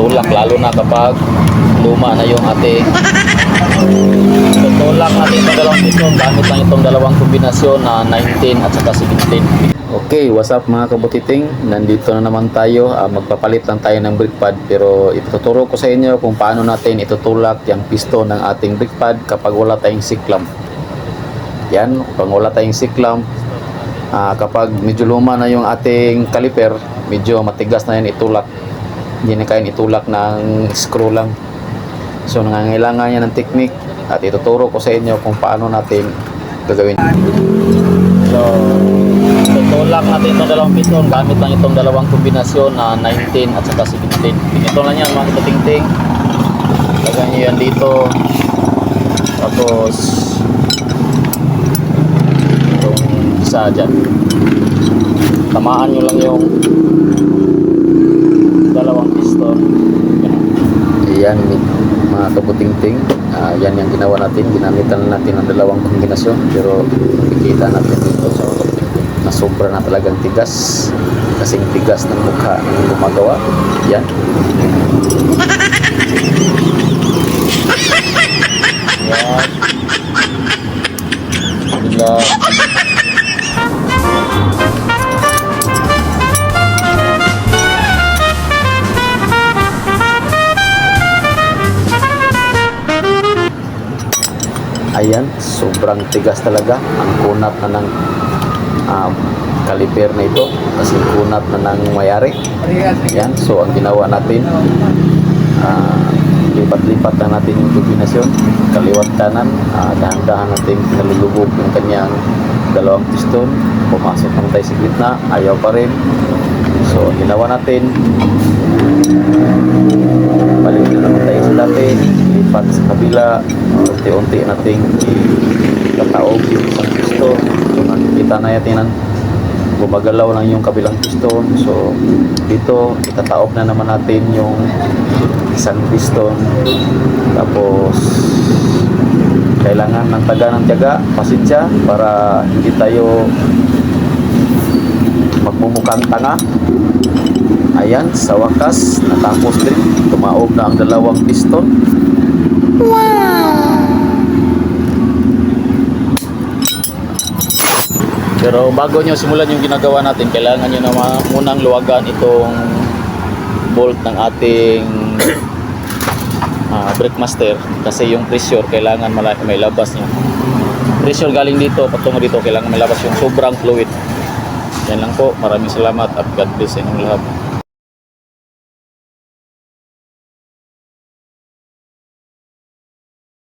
itutulak lalo na kapag luma na yung ating itutulak natin itong dalawang piston gamit lang itong dalawang kombinasyon na 19 at saka 17 Okay, what's up mga kabutiting? Nandito na naman tayo. Ah, magpapalit lang tayo ng brake pad pero ituturo ko sa inyo kung paano natin itutulak yung piston ng ating brake pad kapag wala tayong siklam. Yan, pag wala tayong siklam, ah, kapag medyo luma na yung ating caliper, medyo matigas na yan itulak. Hindi na kaya itulak ng screw lang. So nangangailangan yan ng technique at ituturo ko sa inyo kung paano natin gagawin. So, tutulak natin itong dalawang piston gamit lang itong dalawang kombinasyon na 19 at saka 17. Ito lang yan mga katutingting. Lagyan nyo yan dito. Tapos, itong isa dyan. Tamaan nyo lang yung dalawang piston. Yan, mga kabutingting. Ah, yan yung ginawa natin. Ginamitan natin ng dalawang kombinasyon. Pero makikita natin dito sa kabutingting na sobra na talagang tigas. Kasing tigas ng mukha ng gumagawa. Yan. Yan. Bila. Ayan, sobrang tigas talaga. Ang kunat na ng um, kaliper na ito. Kasi kunat na ng mayari. Ayan, so ang ginawa natin, ah, lipat-lipat na natin yung kombinasyon. Kaliwat kanan, ah, dahan-dahan natin nalulubog yung kanyang dalawang piston. Pumasok naman tayo sa gitna, ayaw pa rin. So, ginawa natin, balik na naman tayo sa dati lipat sa kabila unti-unti nating ikataob yung isang piston so nakikita na natin gumagalaw lang yung kabilang piston so dito itataob na naman natin yung isang piston tapos kailangan ng taga ng tiyaga pasensya para hindi tayo magmumukhang tanga. Ayan, sa wakas, natapos din. Tumaob na ang dalawang piston. Pero bago nyo simulan yung ginagawa natin, kailangan nyo naman munang luwagan itong bolt ng ating ah, brake master kasi yung pressure kailangan mala- may labas niya. Pressure galing dito, patungo dito, kailangan may labas yung sobrang fluid. Yan lang po. Maraming salamat at God bless sa inyong lahat.